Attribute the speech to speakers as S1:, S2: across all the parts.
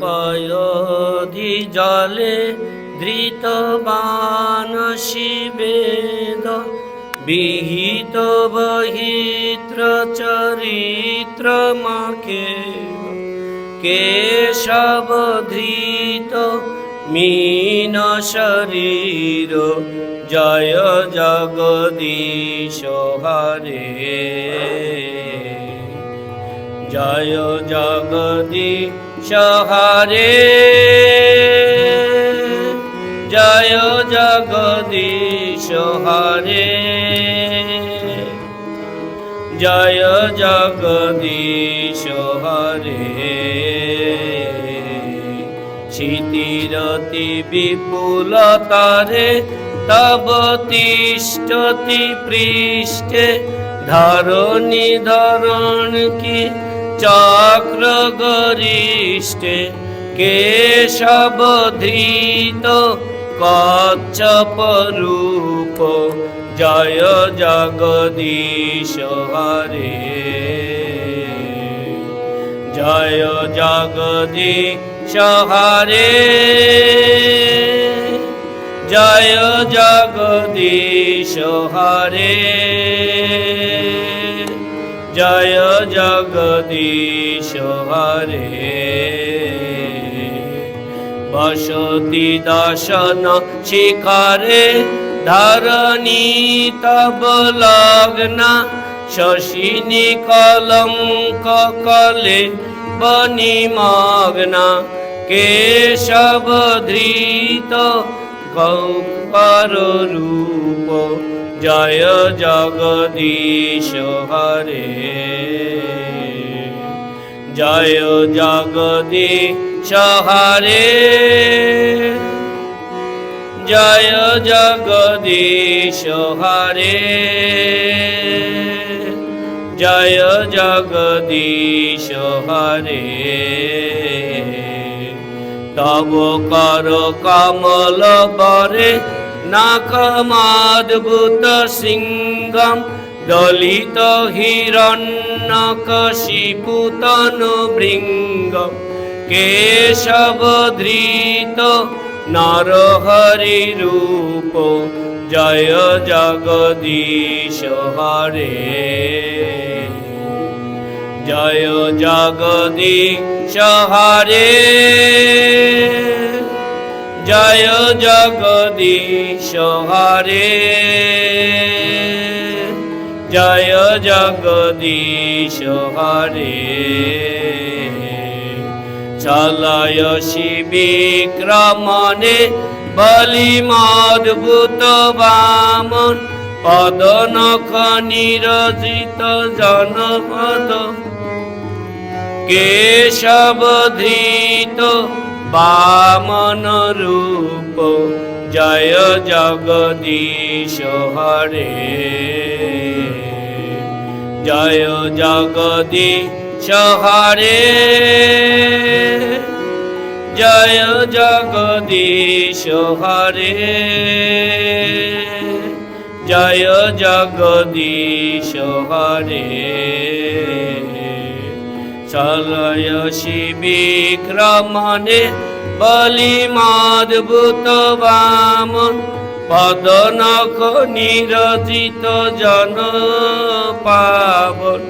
S1: পয়োধি জলে ধৃত বান শিবেদ বিহিত বহিত্র চরিত্র মাকে কেশব ধৃত মীন শরীর, জয় জগদীশ হরে। জয় জগদীশ হরে জয় জগদীশ হরে। জয় জগদীশ হরে। ক্ষিতিরতি বিপুলতারে তব তিষ্ঠতি পৃষ্ঠে। ধরণি ধরণ কি চক্র গরিষ্ঠে কেশব ধৃত কচ্ছপ রূপ। জয় জগদীশ হরে। জয় জগদীশ হরে। জয় জগদীশ হরে। বসতি দর্শন শিখরে ধরণী তব লগ্না। শশিনী কলঙ্ক কলে বনিমগ্না কেশব ধৃত গৌপর রূপ। জয় জগদীশ হরে। জয় জগদীশ হরে। জয় জগদীশ হরে। জয় জগদীশ হরে। তব কর কমল বরে নাকমাদ্ভুত সিংহম দলিত হিরণ্য কশিপুতন ভৃঙ্গ কেশব ধৃত নরহরি রূপ জয় জগদীশ হরে। জয় জগদীশ হরে। জয় জগদীশ হরে। জয় জগদীশ হরে। চলয় শিবিক্রমণে বলিমদ্ভুত বামন। পদনখ নিরজিত জনপদ। কেশব ধৃত বামন রূপ জয় জগদীশ হরে। জয় জগদীশ হরে। জয় জগদীশ হরে। জয় জগদীশ হরে। চলয় শিবিক্রমণে বলিমাদ্ভুত বামন পদনখ নিরজিত জন পাবন,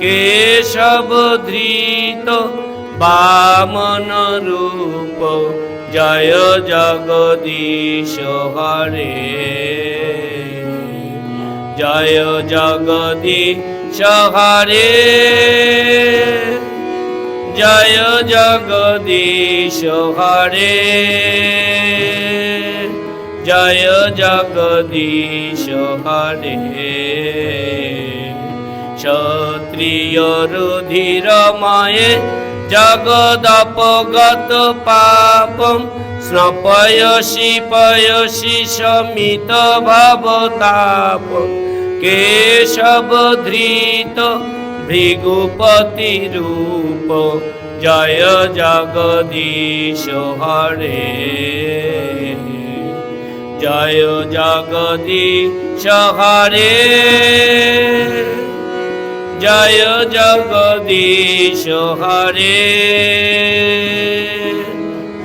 S1: কেশব ধৃত বামন রূপ, জয় জগদীশ হরে। জয় জগদীশ হরে। জয় জগদীশ, হরে। জয় জগদীশ, হরে। ক্ষত্রিয় রুধির মায়ে জগদপগত পাপম, স্নপয়সি পয়সি সমিত ভবতাপ কেশব ধৃত ভৃগুপতি রূপ, জয় জগদীশ হরে। জয় জগদীশ হরে। জয় জগদীশ হরে।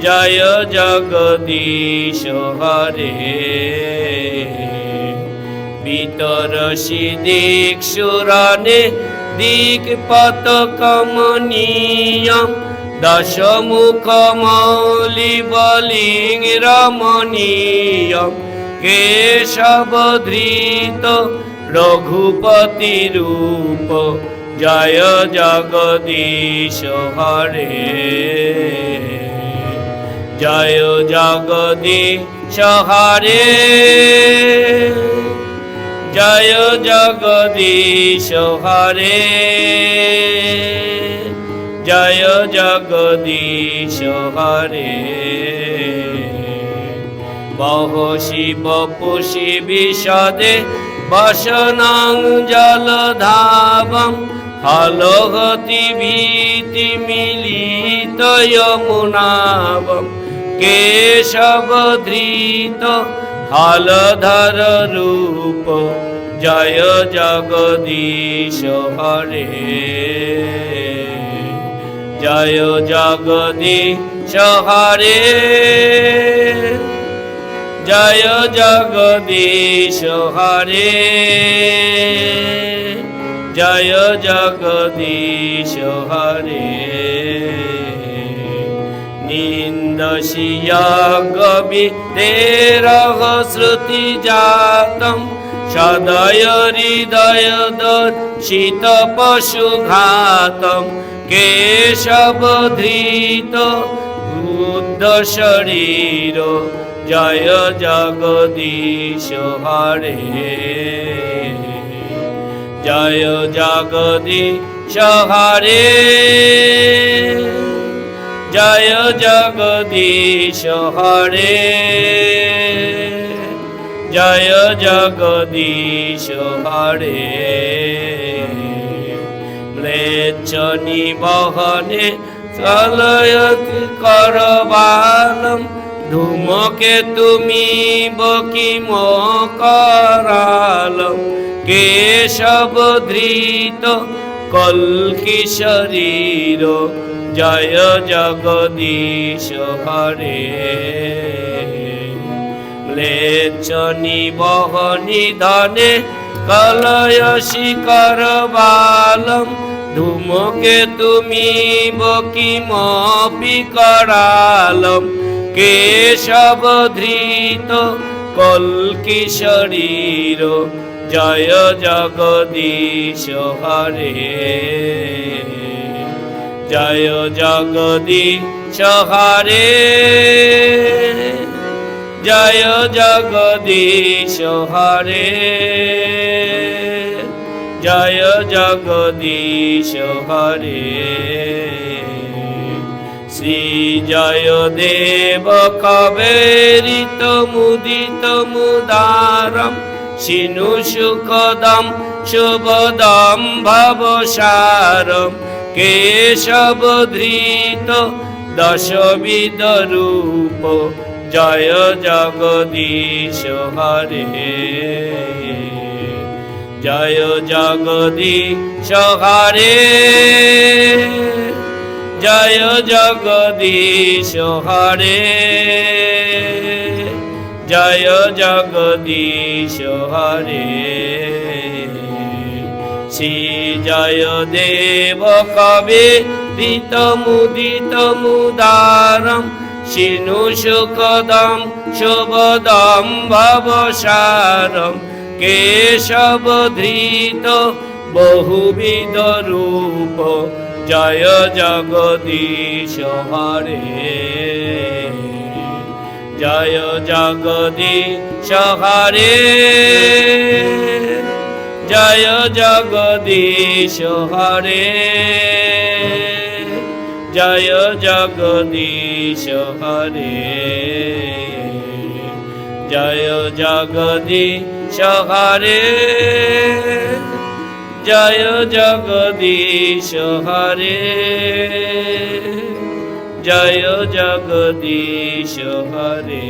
S1: জয় জগদীশ হরে। বিতরসি দিক সুরনে দিক পত কমনীয়ম দশমুখ মৌলি বলিং রমণীয়ম কেশব ধৃত রঘুপতি রূপ, জয় জগদীশ হরে। জয় জগদীশ হরে। জয় জগদীশ হরে। জয় জগদীশ হরে। বহ শিব পুষি বিশদে বসনং জলধাবম হলগতি ভীতি মিলিত যমুনাবম কেশব ধৃত হলধর রূপ জয় জগদীশ হরে। জয় জগদীশ হরে। জয় জগদীশ হরে। জয় জগদীশ হরে। গবি তেরহ শ্রুতি জাতম সদয় হৃদয় শীত পশু ঘাতম কেশব ধৃত বুদ্ধ শরীর জয় জগদীশ হরে জয় জগদীশ হরে জয় জগদীশ হরে। জয় জগদীশ হরে। ম্লেচ্ছ নিবহনে চলয়ত করবালম। ধূমকে তুমি বকিম করালম। কেশব ধৃত কল্কি শরীর জয় জগদীশ হরে ম্লেচ্ছ নিবহনি ধনে কলয়সি করবালম ধুমকে তুমি বকিমপি করালম। কেশব ধৃত কল্কি শরীর জয় জগদীশ হরে। জয় জগদীশ হরে। জয় জগদীশ হরে। জয় জগদীশ হরে। শ্রী জয় দেব কবেরিত মুদিত মুদারম সিনু সুখদম, শুভদম, ভবসারম। কেশব ধৃত দশবিদ রূপ, জয় জগদীশ হরে। জয় জগদীশ হরে। জয় জগদীশ হরে। জয় জগদীশ হরে। শ্রী জয় দেব কবে দিত মুদিত মুদারম সিনু সুখদম শুভদম ভবসারম। কেশব ধৃত বহুবিধ রূপ, জয় জগদীশ হরে। জয় জগদীশ হরে। জয় জগদীশ হরে। জয় জগদীশ হরে। জয় জগদীশ হরে। জয় জগদীশ হরে। জয় জগদীশ হরে।